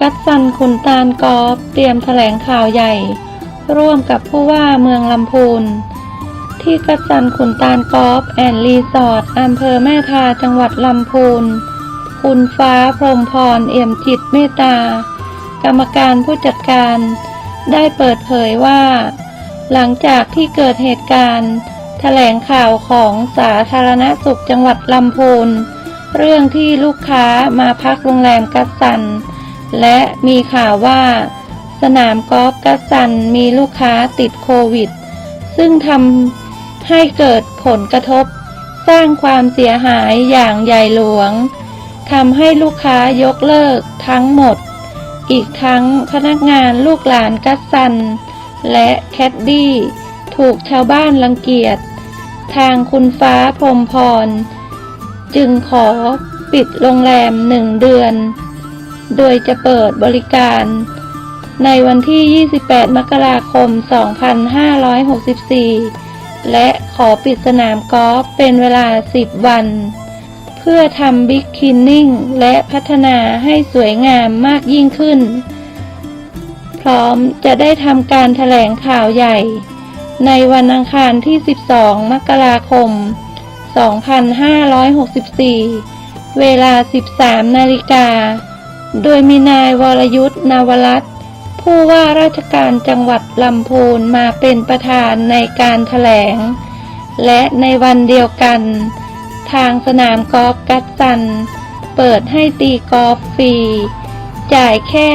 กัดสันขุนตาลกอฟเตรียมแถลงข่าวใหญ่ ร่วมกับผู้ว่าเมืองลำพูน ที่กัดสันขุนตาลกอฟแอนรีสอร์ทอำเภอแม่ทาจังหวัดลำพูน คุณฟ้าพรมพรเอี่ยมจิตเมตตา กรรมการผู้จัดการ ได้เปิดเผยว่า หลังจากที่เกิดเหตุการณ์แถลงข่าวของสาธารณสุขจังหวัดลำพูน เรื่องที่ลูกค้ามาพักโรงแรมกัสสัน และมีข่าวว่า สนามกอล์ฟกัสสันมีลูกค้าติดโควิด ซึ่งทำให้เกิดผลกระทบ สร้างความเสียหายอย่างใหญ่หลวงทำให้ลูกค้ายกเลิกทั้งหมด อีกทั้งพนักงานลูกหลานกัสซัน และแคดดี้ถูกชาวบ้านรังเกียจ ทางคุณฟ้าพรมพร จึงขอปิดโรงแรมหนึ่งเดือน โดยจะเปิดบริการ ในวันที่ 28 มกราคม 2564 และขอปิดสนามกอล์ฟเป็นเวลา 10 วัน เพื่อทำบิ๊กคินนิ่งและพัฒนาให้สวยงามมากยิ่งขึ้น พร้อมจะได้ทำการแถลงข่าวใหญ่ ในวันอังคารที่ 12 มกราคม 2564 เวลา 13 นาฬิกา โดยมีนายวรยุทธ์นาวรัตน์ผู้ว่าราชการจังหวัดลำพูนมาเป็นประธานในการแถลง และในวันเดียวกัน ทางสนามกอล์ฟกัตซัน เปิดให้ตีกอล์ฟฟรี จ่ายแค่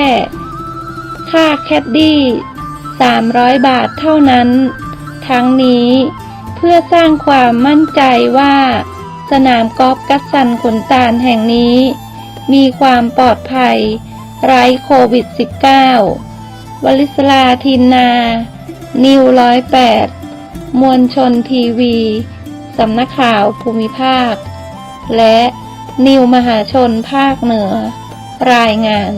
ค่าแคดดี้ 300 บาทเท่านั้น ทั้งนี้เพื่อสร้างความมั่นใจว่า สนามกอล์ฟกัสซันขนตาลแห่งนี้ มีความปลอดภัย ไร้โควิด -19 วลิศลาทินนา นิวร้อยแปดมวลชนทีวี สำนักข่าวภูมิภาค และนิวมหาชนภาคเหนือ รายงาน